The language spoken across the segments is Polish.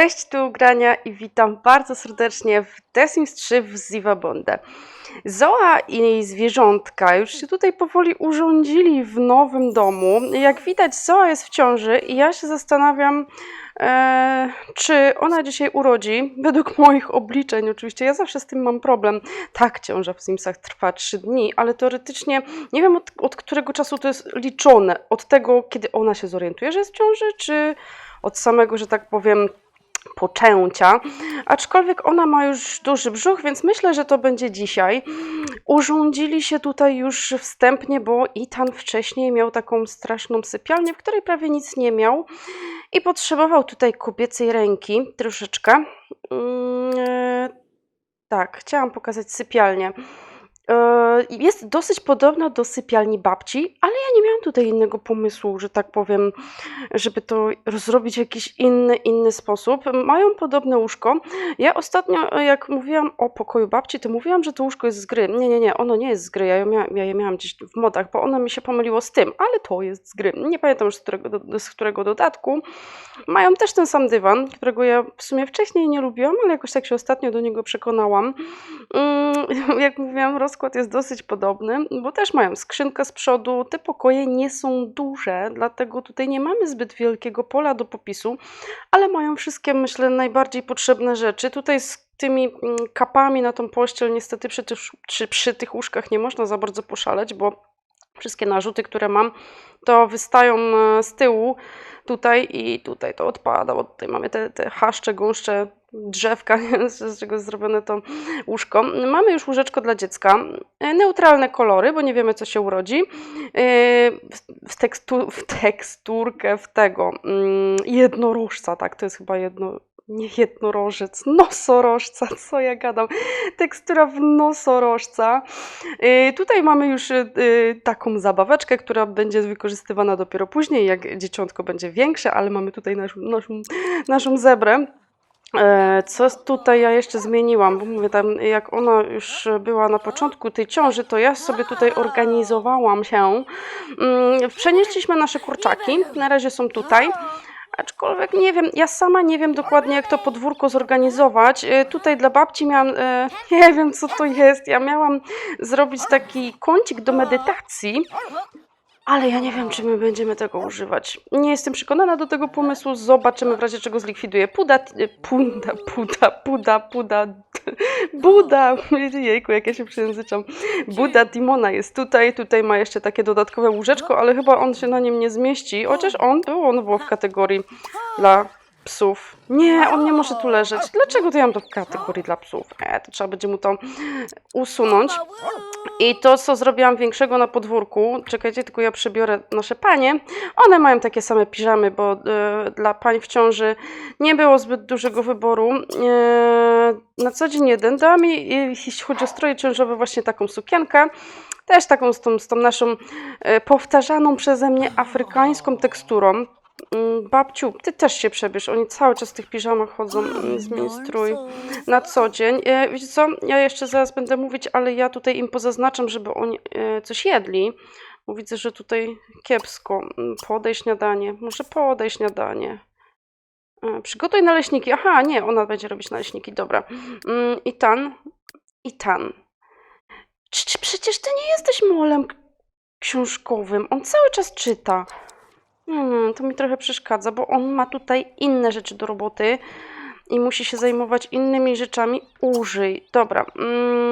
Cześć, tu Grania i witam bardzo serdecznie w The Sims 3 w Ziva Bonde. Zoa i zwierzątka już się tutaj powoli urządzili w nowym domu. Jak widać, Zoa jest w ciąży i ja się zastanawiam, e, czy ona dzisiaj urodzi. Według moich obliczeń, oczywiście, ja zawsze z tym mam problem. Tak, ciąża w Simsach trwa 3 dni, ale teoretycznie nie wiem od, od którego czasu to jest liczone. Od tego, kiedy ona się zorientuje, że jest w ciąży, czy od samego, że tak powiem, poczęcia. Aczkolwiek ona ma już duży brzuch, więc myślę, że to będzie dzisiaj. Urządzili się tutaj już wstępnie, bo Itan wcześniej miał taką straszną sypialnię, w której prawie nic nie miał i potrzebował tutaj kobiecej ręki troszeczkę. E, tak, chciałam pokazać sypialnię. E, Jest dosyć podobna do sypialni babci, ale ja nie miałam tutaj innego pomysłu, że tak powiem, żeby to zrobić w jakiś inny, inny sposób. Mają podobne łóżko. Ja ostatnio, jak mówiłam o pokoju babci, to mówiłam, że to łóżko jest z gry. Nie, nie, nie, ono nie jest z gry. Ja miałam, ja je miałam gdzieś w modach, bo ono mi się pomyliło z tym, ale to jest z gry. Nie pamiętam już z którego, z którego dodatku. Mają też ten sam dywan, którego ja w sumie wcześniej nie lubiłam, ale jakoś tak się ostatnio do niego przekonałam. Mm, Jak mówiłam, rozkład jest dosyć podobny, bo też mają skrzynkę z przodu. Te pokoje nie są duże, dlatego tutaj nie mamy zbyt wielkiego pola do popisu, ale mają wszystkie, myślę, najbardziej potrzebne rzeczy. Tutaj z tymi mm, kapami na tą pościel niestety przy tych, przy, przy tych łóżkach nie można za bardzo poszaleć, bo wszystkie narzuty, które mam, to wystają e, z tyłu tutaj i tutaj to odpada, bo tutaj mamy te, te haszcze, gąszcze, drzewka, z czego zrobione to łóżko. Mamy już łóżeczko dla dziecka, e, neutralne kolory, bo nie wiemy co się urodzi, E, w, tekstu, w teksturkę w tego mm, jednorożca, tak, to jest chyba jedno, nie jednorożec, nosorożca, co ja gadam, tekstura w nosorożca. E, Tutaj mamy już taką zabaweczkę, która będzie wykorzystywana dopiero później, jak dzieciątko będzie większe, ale mamy tutaj naszą, naszą, naszą zebrę. E, Co tutaj ja jeszcze zmieniłam? Bo mówię tam, jak ona już była na początku tej ciąży, to ja sobie tutaj organizowałam się. Mm, Przenieśliśmy nasze kurczaki, na razie są tutaj. Aczkolwiek nie wiem, ja sama nie wiem dokładnie, jak to podwórko zorganizować. E, Tutaj dla babci miałam, e, nie wiem co to jest, ja miałam zrobić taki kącik do medytacji, ale ja nie wiem, czy my będziemy tego używać. Nie jestem przekonana do tego pomysłu. Zobaczymy w razie czego zlikwiduję. Puda, y, puda, puda, puda, puda, Buda. Jejku, jak ja się przejęzyczam. Buda Timona jest tutaj. Tutaj ma jeszcze takie dodatkowe łóżeczko, ale chyba on się na nim nie zmieści. Chociaż on był, on było w kategorii dla psów. Nie, on nie może tu leżeć. Dlaczego to ja mam w kategorii dla psów? E, to trzeba będzie mu to usunąć. I to, co zrobiłam większego na podwórku, czekajcie, tylko ja przebiorę nasze panie. One mają takie same piżamy, bo e, dla pań w ciąży nie było zbyt dużego wyboru. E, na co dzień jeden dałam mi, e, jeśli chodzi o stroje ciążowe, właśnie taką sukienkę. Też taką z tą, z tą naszą powtarzaną przeze mnie afrykańską teksturą. Mm, Babciu, ty też się przebierz. Oni cały czas w tych piżamach chodzą. Zmień strój na co dzień. E, Wiecie co, ja jeszcze zaraz będę mówić, ale ja tutaj im pozaznaczam, żeby oni e, coś jedli. Bo widzę, że tutaj kiepsko. Mm, Podaj śniadanie. Może podaj śniadanie. E, Przygotuj naleśniki. Aha, nie, ona będzie robić naleśniki, dobra. Mm, I tan. I tan. Przecież ty nie jesteś molem książkowym. On cały czas czyta. Hmm, to mi trochę przeszkadza, bo on ma tutaj inne rzeczy do roboty i musi się zajmować innymi rzeczami. Użyj. Dobra. Mm,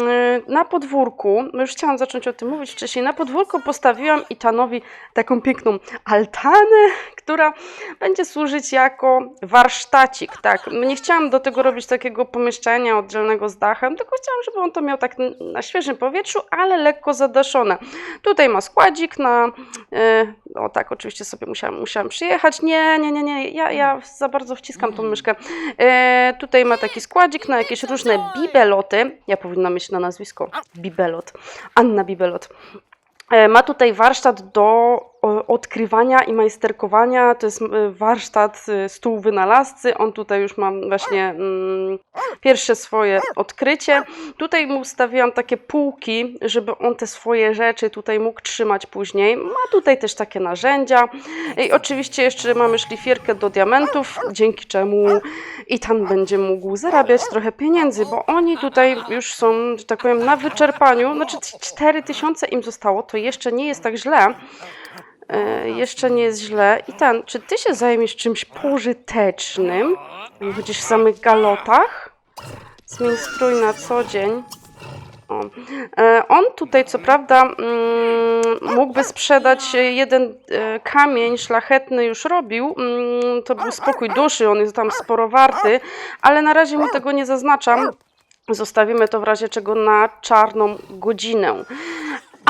Na podwórku, no już chciałam zacząć o tym mówić wcześniej, na podwórku postawiłam Itanowi taką piękną altanę, która będzie służyć jako warsztacik. Tak, nie chciałam do tego robić takiego pomieszczenia oddzielnego z dachem, tylko chciałam, żeby on to miał tak na świeżym powietrzu, ale lekko zadaszone. Tutaj ma składzik na. E, o tak, oczywiście sobie musiałam, musiałam przyjechać. Nie, nie, nie, nie. Ja, ja za bardzo wciskam tą myszkę. Tutaj ma taki składzik na jakieś różne bibeloty. Ja powinnam mieć na nazwisko Bibelot. Anna Bibelot. E, Ma tutaj warsztat do odkrywania i majsterkowania. To jest warsztat e, stół wynalazcy. On tutaj już mam właśnie mm, pierwsze swoje odkrycie. Tutaj mu ustawiłam takie półki, żeby on te swoje rzeczy tutaj mógł trzymać później. Ma tutaj też takie narzędzia. I oczywiście jeszcze mamy szlifierkę do diamentów, dzięki czemu Itan będzie mógł zarabiać trochę pieniędzy, bo oni tutaj już są, że tak powiem, na wyczerpaniu. Znaczy 4000 im zostało, to jeszcze nie jest tak źle. E, jeszcze nie jest źle. Itan, czy ty się zajmiesz czymś pożytecznym? Chodzisz w samych galotach? Zmień strój na co dzień. O. E, On tutaj, co prawda, mm, mógłby sprzedać jeden e, kamień szlachetny, już robił. mm, To był spokój duszy, on jest tam sporo warty, ale na razie mu tego nie zaznaczam. Zostawimy to w razie czego na czarną godzinę.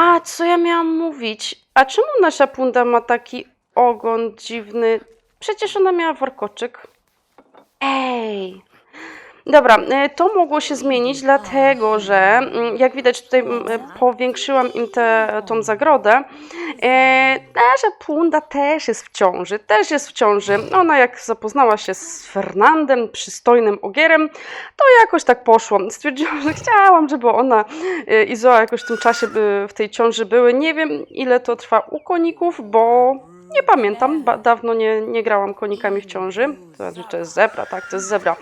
A co ja miałam mówić? A czemu nasza punda ma taki ogon dziwny? Przecież ona miała warkoczyk. Ej! Dobra, e, to mogło się zmienić, dlatego że mm, jak widać tutaj mm, e, powiększyłam im tę tą zagrodę. Nasza punda też jest w ciąży, też jest w ciąży. Ona jak zapoznała się z Fernandem, przystojnym ogierem, to jakoś tak poszło. Stwierdziłam, że chciałam, żeby ona i Zoa jakoś w tym czasie w tej ciąży były. Nie wiem ile to trwa u koników, bo nie pamiętam, dawno nie, nie grałam konikami w ciąży. To, znaczy, to jest zebra, tak, to jest zebra.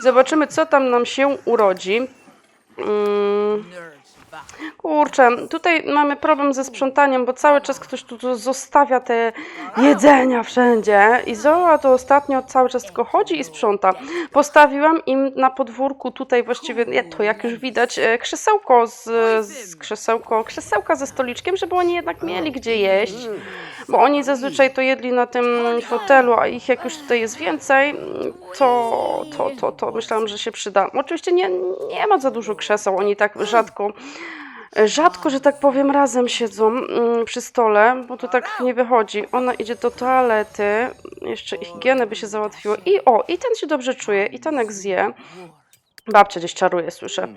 Zobaczymy, co tam nam się urodzi. Mm, kurczę, tutaj mamy problem ze sprzątaniem, bo cały czas ktoś tu tu zostawia te jedzenia wszędzie. I Zoa to ostatnio cały czas tylko chodzi i sprząta. Postawiłam im na podwórku tutaj właściwie, nie, to jak już widać, e, krzesełko z, z krzesełko, krzesełka ze stoliczkiem, żeby oni jednak mieli gdzie jeść. Bo oni zazwyczaj to jedli na tym fotelu, a ich jak już tutaj jest więcej, to, to, to, to myślałam, że się przyda. Oczywiście nie, nie ma za dużo krzeseł, oni tak rzadko, rzadko, że tak powiem, razem siedzą mm, przy stole, bo to tak nie wychodzi. Ona idzie do toalety, jeszcze higienę by się załatwiło i o, i ten się dobrze czuje, i ten jak zje. Babcia gdzieś czaruje, słyszę.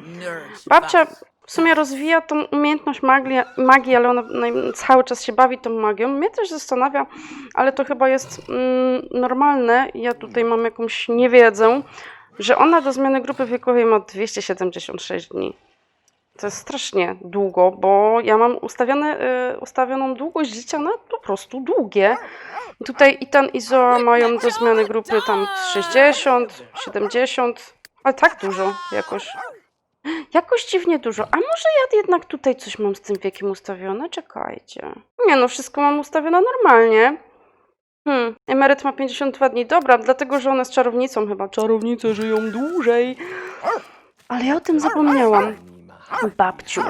Babcia w sumie rozwija tą umiejętność magii, magii ale ona cały czas się bawi tą magią. Mnie też zastanawia, ale to chyba jest mm, normalne. Ja tutaj mam jakąś niewiedzę, że ona do zmiany grupy wiekowej ma 276 dni. To jest strasznie długo, bo ja mam ustawione, y, ustawioną długość życia na po prostu długie. Tutaj Itan i Zoa mają do zmiany grupy tam 60, 70, ale tak dużo jakoś. Jakoś dziwnie dużo. A może ja jednak tutaj coś mam z tym wiekiem ustawione? Czekajcie. Nie no, wszystko mam ustawione normalnie. Hmm, emeryt ma 52 dni. Dobra, dlatego, że ona jest czarownicą chyba. Czarownice żyją dłużej. Ale ja o tym zapomniałam. Babciu,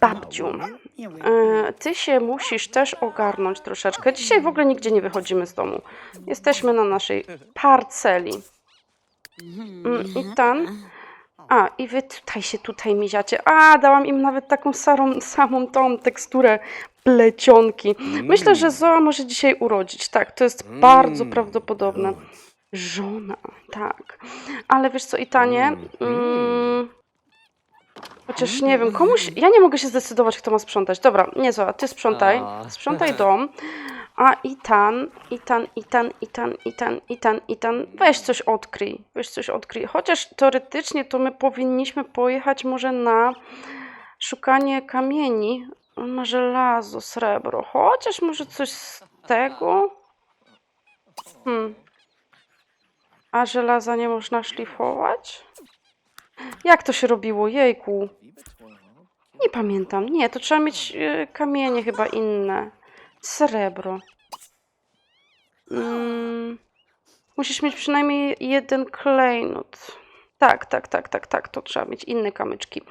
babciu, e, ty się musisz też ogarnąć troszeczkę. Dzisiaj w ogóle nigdzie nie wychodzimy z domu. Jesteśmy na naszej parceli. Mm, I ten. A, i wy tutaj się tutaj miziacie. A, dałam im nawet taką sarą, samą tą teksturę plecionki. Myślę, że Zoa może dzisiaj urodzić. Tak, to jest bardzo prawdopodobne. Żona, tak. Ale wiesz co, Itanie? Mm, chociaż nie wiem, komuś. Ja nie mogę się zdecydować, kto ma sprzątać. Dobra, nie Zoa, ty sprzątaj. Sprzątaj dom. A Itan, Itan, Itan, Itan, Itan, Itan, Itan, weź coś odkryj, weź coś odkryj. Chociaż teoretycznie to my powinniśmy pojechać może na szukanie kamieni. On ma żelazo, srebro, chociaż może coś z tego? Hmm. A żelaza nie można szlifować? Jak to się robiło? Jejku. Nie pamiętam. Nie, to trzeba mieć e, kamienie chyba inne. Srebro. Mm, musisz mieć przynajmniej jeden klejnot. Tak, tak, tak, tak, tak. To trzeba mieć inne kamyczki.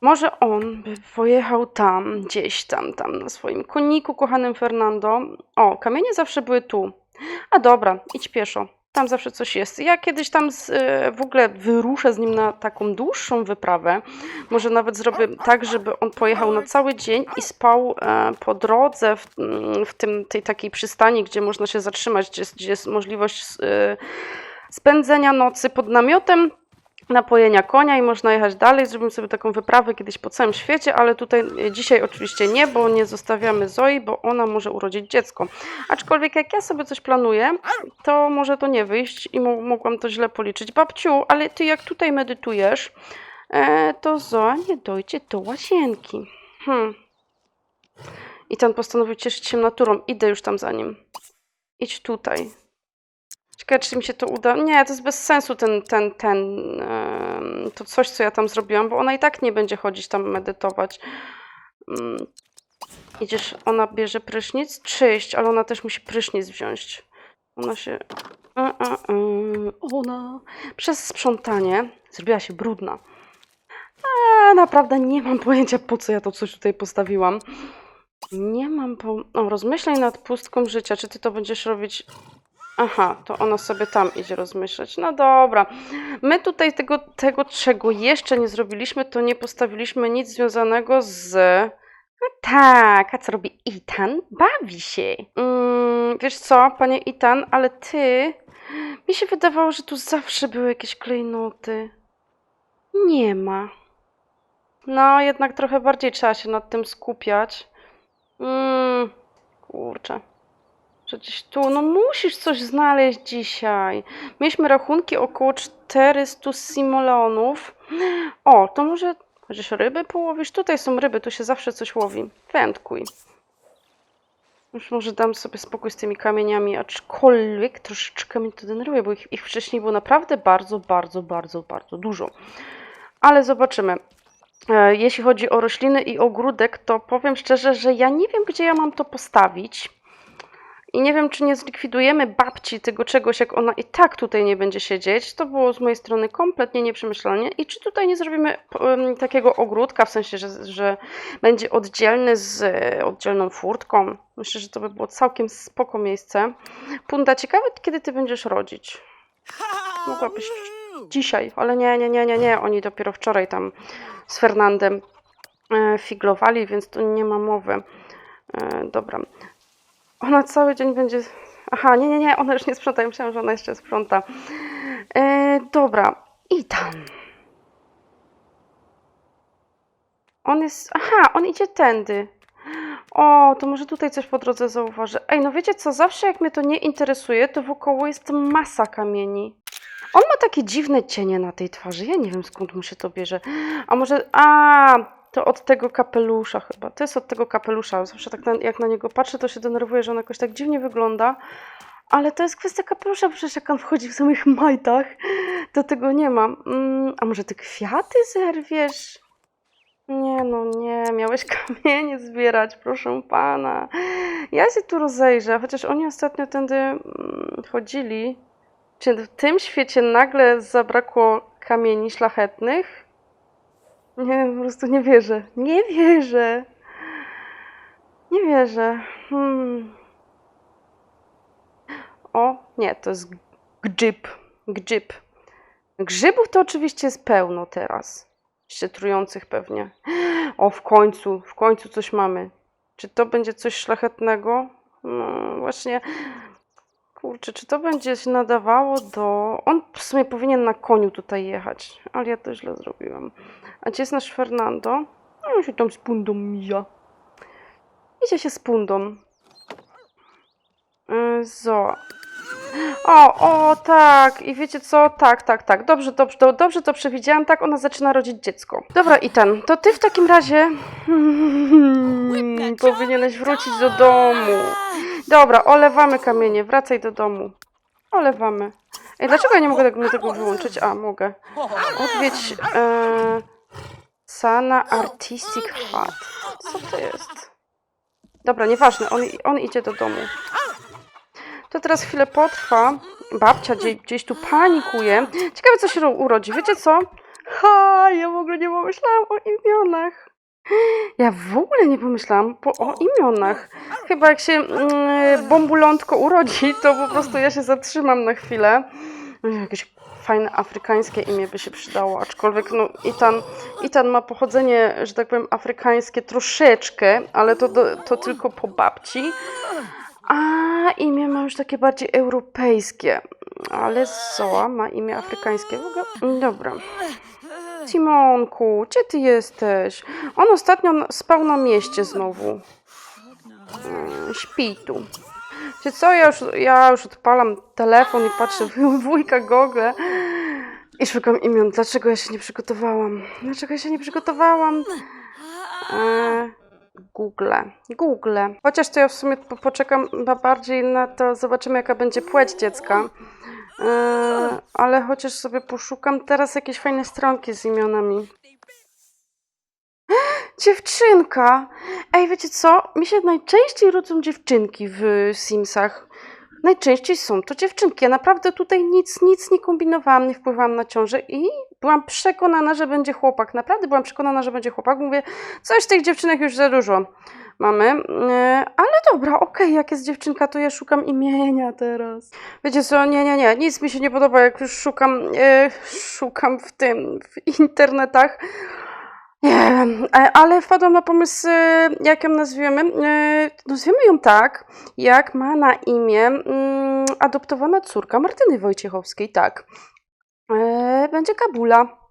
Może on by pojechał tam, gdzieś tam, tam na swoim koniku, kochanym Fernando. O, kamienie zawsze były tu. A dobra, idź pieszo. Tam zawsze coś jest. Ja kiedyś tam z, e, w ogóle wyruszę z nim na taką dłuższą wyprawę. Może nawet zrobię tak, żeby on pojechał na cały dzień i spał e, po drodze w, mm, w tym, tej takiej przystani, gdzie można się zatrzymać, gdzie, jest- gdzie jest możliwość e, spędzenia nocy pod namiotem. Napojenia konia i można jechać dalej. Zrobimy sobie taką wyprawę kiedyś po całym świecie, ale tutaj e, dzisiaj oczywiście nie, bo nie zostawiamy Zoi, bo ona może urodzić dziecko. Aczkolwiek jak ja sobie coś planuję, to może to nie wyjść i mo- mogłam to źle policzyć. Babciu, ale ty jak tutaj medytujesz, e, to Zoa nie dojdzie do łazienki. Hmm. I ten postanowił cieszyć się naturą. Idę już tam za nim. Idź tutaj. Ciekawe, czy mi się to uda. Nie, to jest bez sensu ten, ten, ten, to coś, co ja tam zrobiłam, bo ona i tak nie będzie chodzić tam medytować. Mm. Idziesz, ona bierze prysznic? Czyść, ale ona też musi prysznic wziąć. Ona się... Ona przez sprzątanie zrobiła się brudna. A, naprawdę nie mam pojęcia, po co ja to coś tutaj postawiłam. Nie mam po... O, rozmyślaj nad pustką życia. Czy ty to będziesz robić Aha, to ona sobie tam idzie rozmyślać. No dobra. My tutaj tego, tego, czego jeszcze nie zrobiliśmy, to nie postawiliśmy nic związanego z. No tak, a co robi Itan? Bawi się. Mm, wiesz co, panie Itan, ale ty. Mi się wydawało, że tu zawsze były jakieś klejnoty. Nie ma. No, jednak trochę bardziej trzeba się nad tym skupiać. Mm, kurczę. Przecież tu, no musisz coś znaleźć dzisiaj. Mieliśmy rachunki około 400 simoleonów. O, to może chociaż ryby połowisz? Tutaj są ryby, tu się zawsze coś łowi. Wędkuj. Już może dam sobie spokój z tymi kamieniami, aczkolwiek troszeczkę mnie to denerwuje, bo ich, ich wcześniej było naprawdę bardzo, bardzo, bardzo, bardzo dużo. Ale zobaczymy. E, Jeśli chodzi o rośliny i ogródek, to powiem szczerze, że ja nie wiem, gdzie ja mam to postawić. I nie wiem, czy nie zlikwidujemy babci tego czegoś, jak ona i tak tutaj nie będzie siedzieć. To było z mojej strony kompletnie nieprzemyślane. I czy tutaj nie zrobimy em, takiego ogródka, w sensie, że, że będzie oddzielny z e, oddzielną furtką. Myślę, że to by było całkiem spoko miejsce. Punda, ciekawe, kiedy ty będziesz rodzić. Mogłabyś dzisiaj, ale nie, nie, nie, nie, nie. Oni dopiero wczoraj tam z Fernandem e, figlowali, więc tu nie ma mowy. E, dobra. Ona cały dzień będzie. Aha, nie, nie, nie, ona już nie sprząta. Ja myślałam, że ona jeszcze sprząta. E, dobra, i tam. On jest. Aha, on idzie tędy. O, to może tutaj coś po drodze zauważy. Ej, no wiecie co? Zawsze jak mnie to nie interesuje, to wokoło jest masa kamieni. On ma takie dziwne cienie na tej twarzy. Ja nie wiem skąd mu się to bierze. A może. A, to od tego kapelusza chyba. To jest od tego kapelusza. Zawsze tak na, jak na niego patrzę, to się denerwuję, że on jakoś tak dziwnie wygląda. Ale to jest kwestia kapelusza, przecież jak on wchodzi w samych majtach, to tego nie ma. Mm, a może ty kwiaty zerwiesz? Nie, no nie, miałeś kamienie zbierać, proszę pana. Ja się tu rozejrzę, chociaż oni ostatnio tędy mm, chodzili. Czy w tym świecie nagle zabrakło kamieni szlachetnych? Nie, po prostu nie wierzę. Nie wierzę. Nie wierzę. Hmm. O, nie, to jest grzyb. Grzyb. Grzybów to oczywiście jest pełno teraz. Jeszcze trujących pewnie. O, w końcu, w końcu coś mamy. Czy to będzie coś szlachetnego? No, właśnie. Kurczę, czy to będzie się nadawało do. On w sumie powinien na koniu tutaj jechać, ale ja to źle zrobiłam. A gdzie jest nasz Fernando? No, on się tam z pundą mija. Idzie się z pundą. Yy, Zoa. O, o, tak. I wiecie co? Tak, tak, tak. Dobrze, dobrze, do- dobrze to przewidziałam. Tak, ona zaczyna rodzić dziecko. Dobra, Itan, to ty w takim razie hmm, powinieneś wrócić do domu. Dobra, olewamy kamienie. Wracaj do domu. Olewamy. Ej, dlaczego ja nie mogę tego, tego wyłączyć? A, mogę. Odwiedź e, Sana Artistic Hut. Co to jest? Dobra, nieważne. On, on idzie do domu. To teraz chwilę potrwa. Babcia gdzieś, gdzieś tu panikuje. Ciekawe, co się ro- urodzi. Wiecie co? Ha, ja w ogóle nie pomyślałam o imionach. Ja w ogóle nie pomyślałam po, o imionach. Chyba jak się mm, bombulątko urodzi, to po prostu ja się zatrzymam na chwilę. Jakieś fajne afrykańskie imię by się przydało, aczkolwiek no, Itan, Itan ma pochodzenie, że tak powiem, afrykańskie troszeczkę, ale to, to tylko po babci. A, imię ma już takie bardziej europejskie. Ale Zoa ma imię afrykańskie. Dobra. Simonku, gdzie ty jesteś? On ostatnio spał na mieście znowu. Mm, Śpi tu. Czy co, ja już, ja już odpalam telefon i patrzę w wujka Google i szukam imion. Dlaczego ja się nie przygotowałam? Dlaczego ja się nie przygotowałam? E, Google. Google. Chociaż to ja w sumie po, poczekam bardziej na to, zobaczymy jaka będzie płeć dziecka. E, ale chociaż sobie poszukam teraz jakieś fajne stronki z imionami. Dziewczynka! Ej, wiecie co? Mi się najczęściej rodzą dziewczynki w Simsach. Najczęściej są to dziewczynki. Ja naprawdę tutaj nic, nic nie kombinowałam, nie wpływałam na ciążę i byłam przekonana, że będzie chłopak. Naprawdę byłam przekonana, że będzie chłopak. Mówię, coś tych dziewczynek już za dużo mamy. E, ale dobra, okej, jak jest dziewczynka, to ja szukam imienia teraz. Wiecie co, nie, nie, nie, nic mi się nie podoba, jak już szukam, e, szukam w tym, w internetach. Nie e, ale wpadłam na pomysł, e, jak ją nazwiemy. Nazwiemy ją tak, jak ma na imię mm, adoptowana córka Martyny Wojciechowskiej, tak. Będzie Kabula.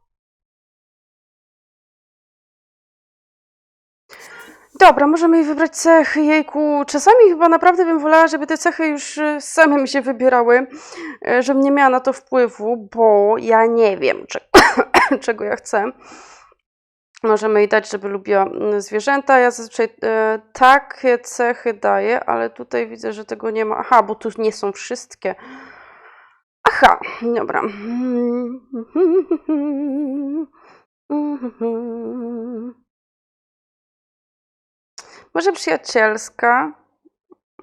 Dobra, możemy jej wybrać cechy, jejku. Czasami chyba naprawdę bym wolała, żeby te cechy już e, same mi się wybierały, e, żebym nie miała na to wpływu, bo ja nie wiem, czy, czego ja chcę. Możemy jej dać, żeby lubiła mm, zwierzęta. Ja zazwyczaj e, takie cechy daję, ale tutaj widzę, że tego nie ma. Aha, bo tu nie są wszystkie. Aha, dobra. Może przyjacielska.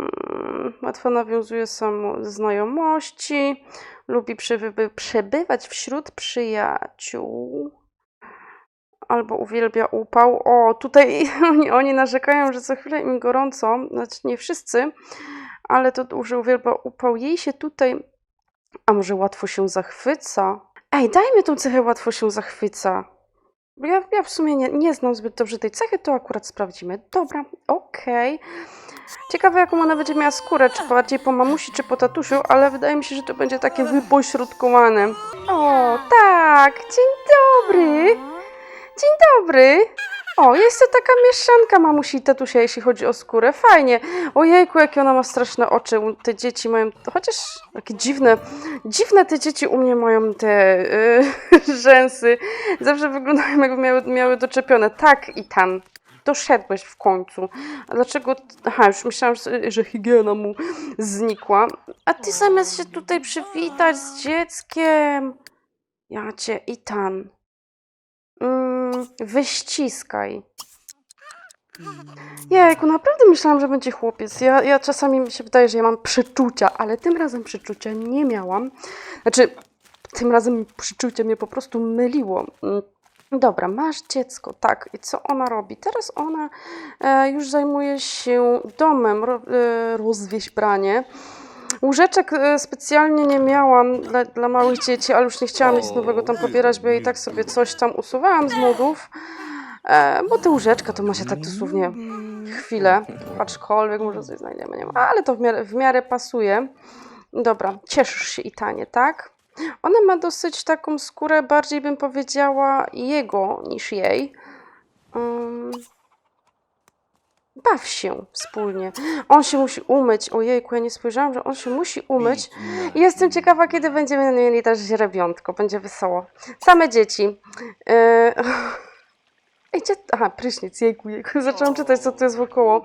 Mm, Łatwo nawiązuje samo znajomości. Lubi przebywać wśród przyjaciół albo uwielbia upał. O, tutaj oni, oni narzekają, że co chwilę im gorąco, znaczy nie wszyscy, ale to, że uwielbia upał. Jej się tutaj, a może łatwo się zachwyca? Ej, dajmy tą cechę łatwo się zachwyca. Ja, ja w sumie nie, nie znam zbyt dobrze tej cechy, to akurat sprawdzimy. Dobra, okej. Ciekawe, jaką ona będzie miała skórę, czy bardziej po mamusi, czy po tatusiu, ale wydaje mi się, że to będzie takie wypośrodkowane. O, tak, dzień dobry. Dzień dobry. O, jest to taka mieszanka mamusi i tatusia, jeśli chodzi o skórę. Fajnie. Ojejku, jakie ona ma straszne oczy. Te dzieci mają, chociaż takie dziwne, dziwne te dzieci u mnie mają te yy, rzęsy. Zawsze wyglądają jakby miały, miały doczepione. Tak i tam. Doszedłeś w końcu. A dlaczego? Aha, już myślałam, że, higiena mu znikła. A ty zamiast się tutaj przywitać z dzieckiem. Ja cię i tam. Mm, wyściskaj. Jejku, naprawdę myślałam, że będzie chłopiec. Ja, ja czasami mi się wydaje, że ja mam przeczucia, ale tym razem przeczucia nie miałam. Znaczy, tym razem przeczucie mnie po prostu myliło. Mm, Dobra, masz dziecko, tak. I co ona robi? Teraz ona e, już zajmuje się domem, ro, e, branie. Łóżeczek e, specjalnie nie miałam dla, dla małych dzieci, ale już nie chciałam nic nowego tam pobierać, bo ja i tak sobie coś tam usuwałam z modów. E, bo te łóżeczka to ma się tak dosłownie chwilę, aczkolwiek może coś znajdziemy, nie ma. Ale to w miarę, w miarę pasuje. Dobra, cieszysz się i tanie, tak? Ona ma dosyć taką skórę, bardziej bym powiedziała jego niż jej. Um, baw się wspólnie. On się musi umyć. Ojejku, ja nie spojrzałam, że on się musi umyć. I jestem ciekawa, kiedy będziemy mieli też źrebiątko. Będzie wesoło. Same dzieci. E, Ej, gdzie... Aha, prysznic, jejku, jejku. Zaczęłam czytać, co tu jest wokoło.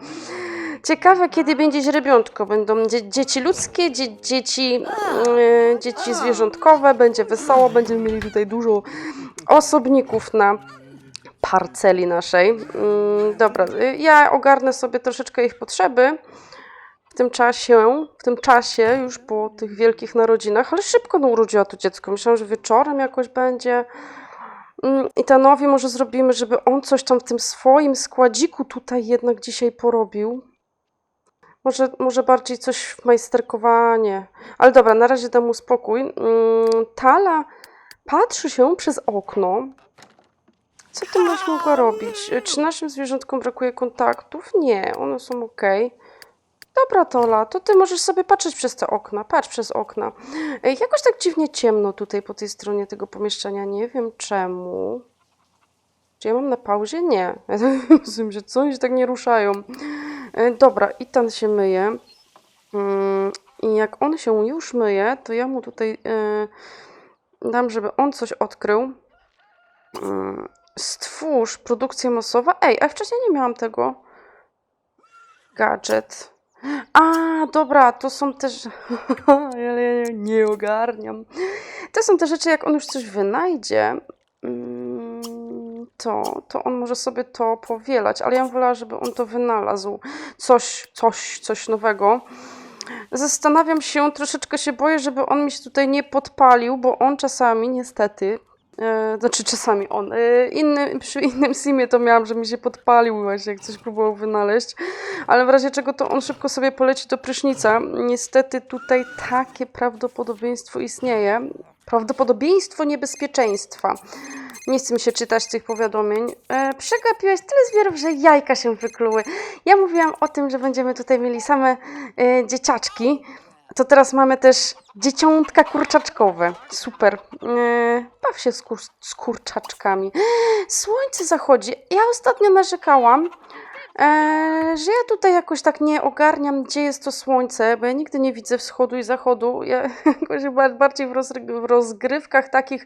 Ciekawe, kiedy będzie źrebiątko. Będą dzie dzieci ludzkie, dzie dzieci, e, dzieci zwierzątkowe. Będzie wesoło, będziemy mieli tutaj dużo osobników na parceli naszej. Mm, dobra, y, ja ogarnę sobie troszeczkę ich potrzeby w tym czasie, w tym czasie już po tych wielkich narodzinach, ale szybko no, urodziła to dziecko. Myślałam, że wieczorem jakoś będzie. Mm, I Tanowi może zrobimy, żeby on coś tam w tym swoim składziku tutaj jednak dzisiaj porobił. Może, może bardziej coś w majsterkowanie. Ale dobra, na razie dam mu spokój. Mm, Tala patrzy się przez okno. Co ty byś mogła robić? Czy naszym zwierzątkom brakuje kontaktów? Nie, one są ok. Dobra, Tola, to ty możesz sobie patrzeć przez te okna. Patrz przez okna. Jakoś tak dziwnie ciemno tutaj po tej stronie tego pomieszczenia. Nie wiem czemu. Czy ja mam na pauzie? Nie. Ja rozumiem, że co? Oni się tak nie ruszają. E, Dobra, i ten się myje. Mm, I jak on się już myje, to ja mu tutaj e, dam, żeby on coś odkrył. Stwórz produkcję masową. Ej, a wcześniej nie miałam tego. Gadżet. A, dobra, to są też. Ja nie, ogarniam. To są te rzeczy, jak on już coś wynajdzie, mm, to, to on może sobie to powielać, ale ja wolała, żeby on to wynalazł. Coś, coś, coś nowego. Zastanawiam się, troszeczkę się boję, żeby on mi się tutaj nie podpalił, bo on czasami niestety, znaczy czasami on, e, inny, przy innym simie to miałam, że mi się podpalił właśnie, jak coś próbował wynaleźć, ale w razie czego to on szybko sobie poleci do prysznica. Niestety tutaj takie prawdopodobieństwo istnieje. Prawdopodobieństwo niebezpieczeństwa. Nie mi się czytać tych powiadomień. E, przegapiłeś tyle zbiorów, że jajka się wykluły. Ja mówiłam o tym, że będziemy tutaj mieli same e, dzieciaczki. To teraz mamy też dzieciątka kurczaczkowe. Super. E, baw się z, kur z kurczaczkami. Słońce zachodzi. Ja ostatnio narzekałam, e, że ja tutaj jakoś tak nie ogarniam, gdzie jest to słońce, bo ja nigdy nie widzę wschodu i zachodu. Ja jakoś bardziej w, rozry- w rozgrywkach takich,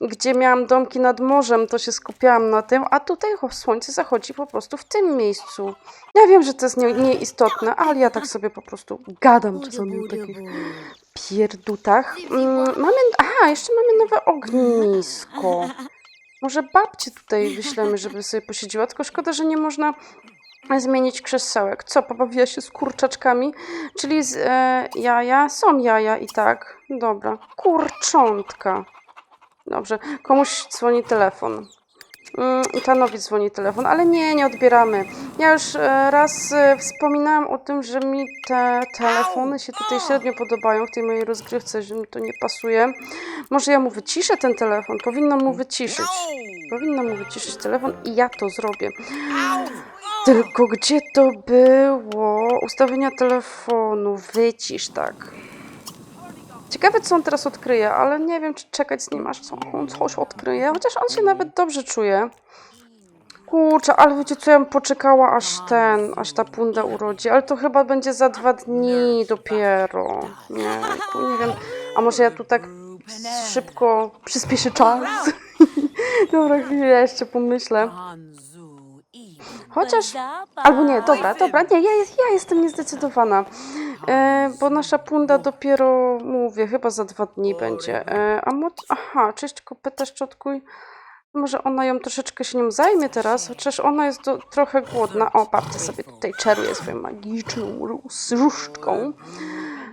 gdzie miałam domki nad morzem, to się skupiałam na tym, a tutaj słońce zachodzi po prostu w tym miejscu. Ja wiem, że to jest nie- nieistotne, ale ja tak sobie po prostu gadam czasami o takich pierdutach. Mm, mamy, aha, jeszcze mamy nowe ognisko. Może babcię tutaj wyślemy, żeby sobie posiedziała, tylko szkoda, że nie można zmienić krzesełek. Co, pobawiła się z kurczaczkami? Czyli z e, jaja? Są jaja i tak. Dobra. Kurczątka. Dobrze. Komuś dzwoni telefon. Mm, Tanowi dzwoni telefon, ale nie, nie odbieramy. Ja już e, raz e, wspominałam o tym, że mi te telefony się tutaj średnio podobają w tej mojej rozgrywce, że mi to nie pasuje. Może ja mu wyciszę ten telefon? Powinno mu wyciszyć. Powinno mu wyciszyć telefon i ja to zrobię. Tylko gdzie to było? Ustawienia telefonu. Wycisz tak. Ciekawe, co on teraz odkryje, ale nie wiem, czy czekać z nim, aż on coś odkryje. Chociaż on się nawet dobrze czuje. Kurczę, ale wiecie co, ja bym poczekała aż ten, aż ta punda urodzi. Ale to chyba będzie za dwa dni dopiero. Nie, nie wiem. A może ja tu tak szybko przyspieszę czas? Dobra, chwilę, jeszcze pomyślę. Chociaż. Albo nie, dobra, dobra, nie, ja, ja jestem niezdecydowana. E, bo nasza punda dopiero, mówię, chyba za dwa dni będzie. E, a mo- aha, cześć kopyta szczotkuj. Może ona ją troszeczkę się nią zajmie teraz, chociaż ona jest do, trochę głodna. O, babcia sobie tutaj czeruje swoją magiczną ró- różdżką.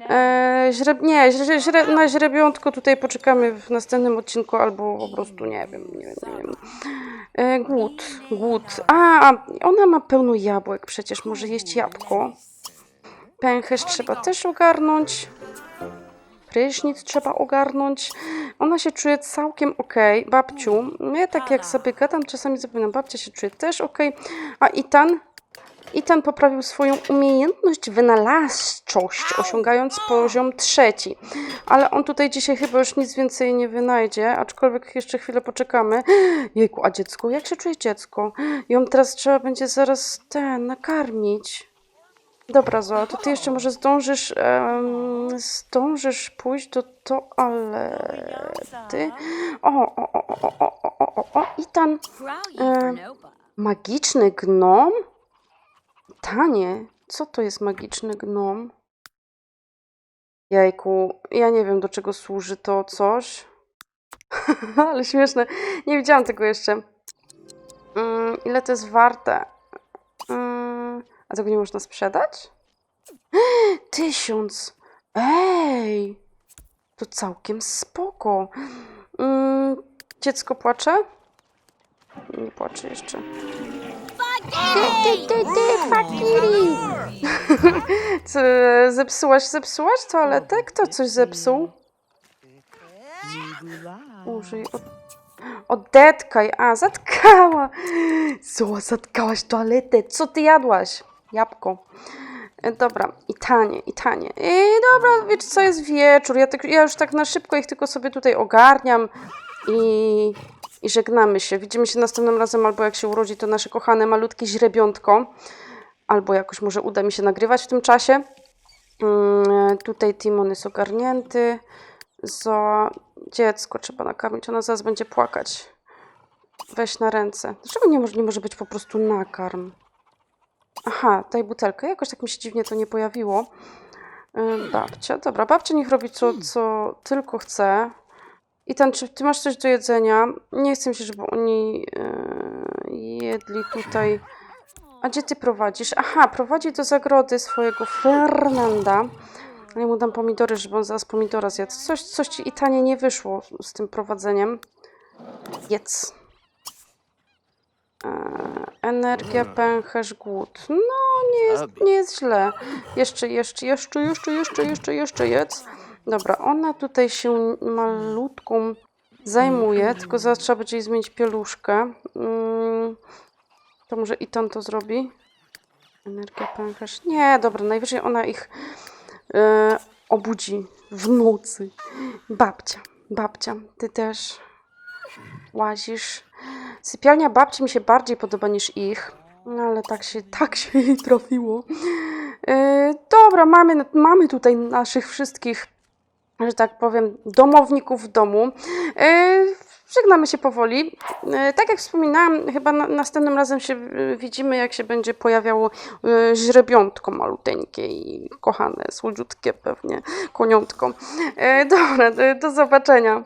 E, źreb, nie, źre, źre, na źrebiątko tutaj poczekamy w następnym odcinku, albo po prostu nie wiem, nie wiem, nie wiem. E, głód, głód. A, ona ma pełno jabłek, przecież może jeść jabłko. Pęcherz trzeba też ogarnąć. Prysznic trzeba ogarnąć. Ona się czuje całkiem ok. Babciu, ja tak jak sobie gadam, czasami zapominam, babcia się czuje też ok. A Itan? i ten poprawił swoją umiejętność wynalazczość, osiągając poziom trzeci. Ale on tutaj dzisiaj chyba już nic więcej nie wynajdzie, aczkolwiek jeszcze chwilę poczekamy. Jejku, a dziecko? Jak się czuje dziecko? Ją teraz trzeba będzie zaraz ten, nakarmić. Dobra, Zoa, to ty jeszcze może zdążysz, um, zdążysz pójść do toalety. O, o, o, o, o, o, o, o, i ten... Magiczny gnom? Tanie, co to jest magiczny gnom? Jajku, ja nie wiem do czego służy to coś. Ale śmieszne, nie widziałam tego jeszcze. Mm, ile to jest warte? Mm, a tego nie można sprzedać? Tysiąc! Ej! To całkiem spoko. Mm, dziecko płacze? Nie płacze jeszcze. Ty, ty, ty, ty, fakiri! Co, zepsułaś, zepsułaś toaletę? Kto coś zepsuł? Użyj od... Odetkaj. A, zatkała. Co, zatkałaś toaletę? Co ty jadłaś? Jabłko. E, Dobra, i tanie, i tanie. I dobra, wiecie co, jest wieczór. Ja, tak, ja już tak na szybko ich tylko sobie tutaj ogarniam i, i żegnamy się. Widzimy się następnym razem, albo jak się urodzi to nasze kochane malutkie źrebiątko, albo jakoś może uda mi się nagrywać w tym czasie. Mm, tutaj Timon jest ogarnięty. Zo, dziecko trzeba nakarmić, ona zaraz będzie płakać. Weź na ręce. Dlaczego nie może, nie może być po prostu nakarm? Aha, daj butelkę. Jakoś tak mi się dziwnie to nie pojawiło. Babcia, dobra, babcia niech robi co, co tylko chce. I ten, czy ty masz coś do jedzenia? Nie chcę mi się, żeby oni yy, jedli tutaj. A gdzie ty prowadzisz? Aha, prowadzi do zagrody swojego Fernanda. Ja mu dam pomidory, żeby on zaraz pomidora zjadł. Coś, coś ci i tanie nie wyszło z tym prowadzeniem. Jedz. Eee, energia, pęcherz, głód. No, nie jest, nie jest źle. Jeszcze, jeszcze, jeszcze, jeszcze, jeszcze, jeszcze, jeszcze jedz. Dobra, ona tutaj się malutką zajmuje, tylko zaraz trzeba będzie jej zmienić pieluszkę. Mm, to może i tam to zrobi. Energia, pęcherz. Nie, dobra, najwyżej ona ich e, obudzi w nocy. Babcia, babcia, ty też łazisz. Sypialnia babci mi się bardziej podoba niż ich. No ale tak się, tak się jej trafiło. E, dobra, mamy, mamy tutaj naszych wszystkich, że tak powiem, domowników w domu. E, żegnamy się powoli. E, tak jak wspominałam, chyba na, następnym razem się e, widzimy, jak się będzie pojawiało źrebiątko maluteńkie i kochane, słodziutkie pewnie, koniątko. Dobra, do, do zobaczenia.